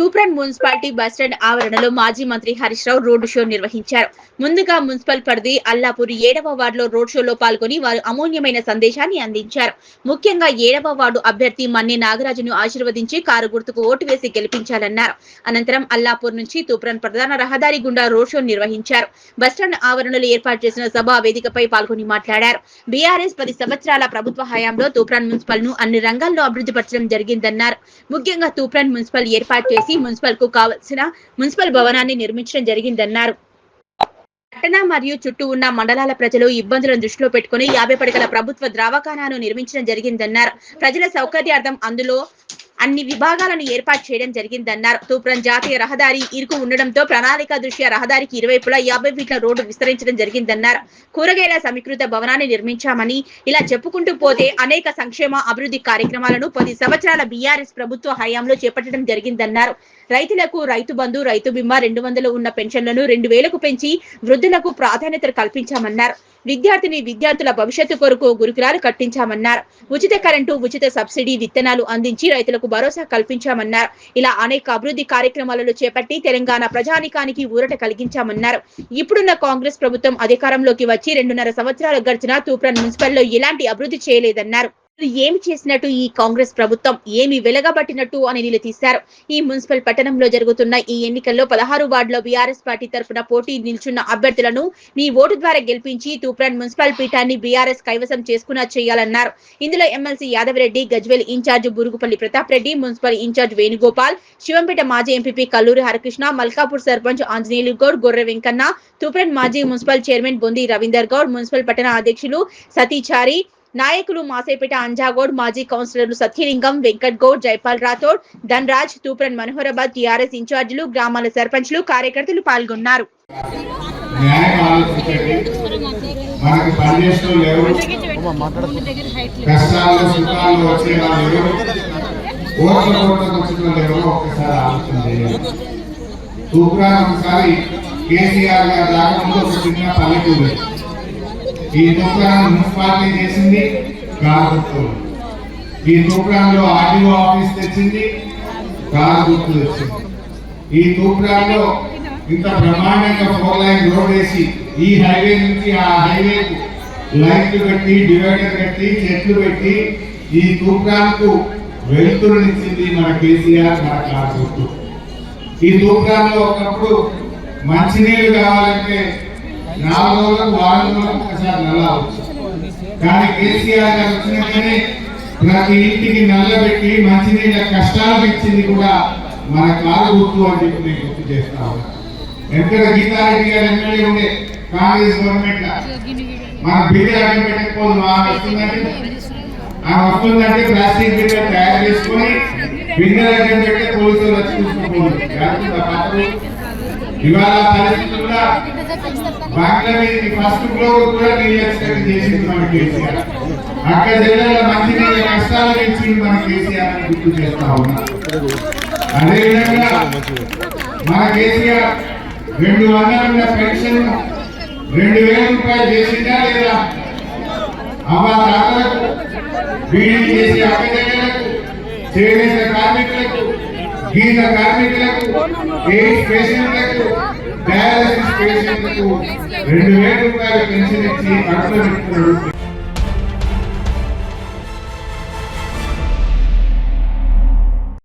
Toopran municipality bus stand ఆవరణలో మాజీ మంత్రి హరీష్ రావు రోడ్డు షో నిర్వహించారు. ముందుగా మున్సిపల్ పరిధి అల్లాపూర్ ఏడవ వార్డులో రోడ్ షోలో పాల్గొని వారు అమూల్యమైన సందేశాన్ని అందించారు. ముఖ్యంగా ఏడవ వార్డు అభ్యర్థి మన్ని నాగరాజును ఆశీర్వదించి కారు గుర్తుకు ఓటు వేసి గెలిపించాలన్నారు. అనంతరం అల్లాపూర్ నుంచి తూప్రాన్ ప్రధాన రహదారి గుండా రోడ్ షో నిర్వహించారు. బస్టాండ్ ఆవరణలో ఏర్పాటు చేసిన సభా వేదికపై పాల్గొని మాట్లాడారు. బీఆర్ఎస్ పది సంవత్సరాల ప్రభుత్వ హయాంలో తూప్రాన్ మున్సిపల్ను అన్ని రంగాల్లో అభివృద్ధి పరచడం జరిగిందన్నారు. ముఖ్యంగా తూప్రాన్ మున్సిపల్ ఏర్పాటు చేసి మున్సిపల్కు కావలసిన మున్సిపల్ భవనాన్ని నిర్మించడం జరిగిందన్నారు. పట్టణ మరియు చుట్టూ ఉన్న మండలాల ప్రజలు ఇబ్బందులను దృష్టిలో పెట్టుకుని యాభై పడకల ప్రభుత్వ ద్రావకాణాను నిర్మించడం జరిగిందన్నారు. ప్రజల సౌకర్యార్థం అందులో అన్ని విభాగాలను ఏర్పాటు చేయడం జరిగిందన్నారు. తూప్రం జాతీయ రహదారి ఇరుకు ఉండడంతో ప్రణాళిక దృష్ట్యా రహదారికి ఇరువైపులా యాభై ఫీట్ల రోడ్డు విస్తరించడం జరిగిందన్నారు. కూరగాయల సమీకృత భవనాన్ని నిర్మించామని ఇలా చెప్పుకుంటూ పోతే అనేక సంక్షేమ అభివృద్ధి కార్యక్రమాలను పది సంవత్సరాల బీఆర్ఎస్ ప్రభుత్వ హయాంలో చేపట్టడం జరిగిందన్నారు. రైతులకు రైతు బంధు రైతు బీమా రెండు వందలు ఉన్న పెన్షన్లను రెండు వేలకు పెంచి వృద్ధులకు ప్రాధాన్యత కల్పించామన్నారు. విద్యార్థిని విద్యార్థుల భవిష్యత్తు కొరకు గురుకులాలు కట్టించామన్నారు. ఉచిత కరెంటు ఉచిత సబ్సిడీ విత్తనాలు అందించి రైతులకు భరోసా కల్పించామన్నారు. ఇలా అనేక అభివృద్ధి కార్యక్రమాలను చేపట్టి తెలంగాణ ప్రజానికానికి ఊరట కలిగించామన్నారు. ఇప్పుడున్న కాంగ్రెస్ ప్రభుత్వం అధికారంలోకి వచ్చి రెండున్నర సంవత్సరాలు గడిచినా తూప్రాన్ మున్సిపల్లో ఎలాంటి అభివృద్ధి చేయలేదన్నారు. ఏమి చేసినట్టు ఈ కాంగ్రెస్ ప్రభుత్వం ఏమి వెలగబట్టినట్టు అని నిలదీశారు. ఈ మున్సిపల్ పట్టణంలో జరుగుతున్న ఈ ఎన్నికల్లో పదహారు వార్డులో బీఆర్ఎస్ పార్టీ తరఫున పోటీ నిల్చున్న అభ్యర్థులను మీ ఓటు ద్వారా గెలిపించి తూప్రాన్ మున్సిపల్ పీఠాన్ని బీఆర్ఎస్ కైవసం చేసుకున్నా చేయాలన్నారు. ఇందులో MLC Yadavareddy Gajwel incharge Burugupalli Pratap Reddy municipal incharge Venugopal Shivampet మాజీ ఎంపీ కల్లూరి హరకృష్ణ మల్కాపూర్ సర్పంచ్ ఆంజనేయులు గౌడ్ గొర్రె వెంకన్న తూప్రాన్ మాజీ municipal chairman Bondi Ravinder Goud municipal పట్టణ అధ్యక్షులు సతీచారి నాయకులు మాసేపేట అంజాగౌడ్ మాజీ కౌన్సిలర్లు సత్యలింగం వెంకట్ గౌడ్ జైపాల్ రాథోడ్ ధన్రాజ్ తూప్రన్ మనోహరాబాద్ టీఆర్ఎస్ ఇన్ఛార్జీలు గ్రామాల సర్పంచ్లు కార్యకర్తలు పాల్గొన్నారు. కష్టాలు సుఖాలు ఓట్ల ఓట్లకు వచ్చిన ఒక్కసారి ఆలోచన చేయాలి ఒకసారి కేసీఆర్ గారు రాకముందు ఒక చిన్న పల్లెటూరు ఈ తూప్రా మున్సిపాలిటీ చేసింది కారు ఈ తూప్రాలో ఆర్డీఓ ఆఫీస్ తెచ్చింది కారు గుర్తు తెచ్చింది. ఈ తూప్రాలో ఇంత బ్రహ్మాండంగా ఫోర్ లైన్ రోడ్ వేసి ఈ హైవే నుంచి ఆ హైవే లైట్లు పెట్టి డివైడర్ కట్టి చెట్లు పెట్టి ఈ తూప్రాలకు వెలుతురునిచ్చింది మన కేసీఆర్ మన కాదు ఈ తూప్రాల్లో ఒకప్పుడు మంచినీళ్ళు కావాలంటే నాలుగు రోజులకు వారం రోజులకు ఒకసారి నల్ల. కానీ కేసీఆర్ గారు వచ్చినాకనే ప్రతి ఇంటికి నల్లబెట్టి మంచినీళ్ళ కష్టాలకు ఇచ్చింది కూడా మన కారు గుర్తు అని చెప్పి నేను గుర్తు చేస్తా ఉన్నా. వెంకట గీతారెడ్డి గారు ఎమ్మెల్యే ఉండే కాంగ్రెస్ గవర్నమెంట్ మన బిడ్డ అడ్డం పెట్టకపోదు మా వస్తుందంటే ఆ వస్తుందంటే ప్లాస్టిక్ బిడ్డ తయారు చేసుకొని బిడ్డ అడ్డం పెట్టి పోలీసులు వచ్చి చూసుకోకూడదు ఇవాళ బంగ్లాదేశ్ ఫస్ట్ ఫ్లోర్ కూడా నీళ్ళు చేసింది మన కేసీఆర్. అక్కడ జిల్లాలో మంచి నీళ్ళ కష్టాలు మన కేసీఆర్ అని గుర్తు చేస్తా ఉన్నా. అదేవిధంగా మన కేసీఆర్ రెండు వందల పెన్షన్ రెండు వేల రూపాయలు చేసిందా లేదా? అవ్వ తాతలకు బీడీ చేసే అక్కజనులకు చేనేత కార్మికులకు గీత కార్మికులకు ఎయిడ్స్ పేషెంట్లకు డయాలసిస్ పేషెంట్లకు రెండు వేల రూపాయలు పెన్షన్ ఇచ్చి అర్థం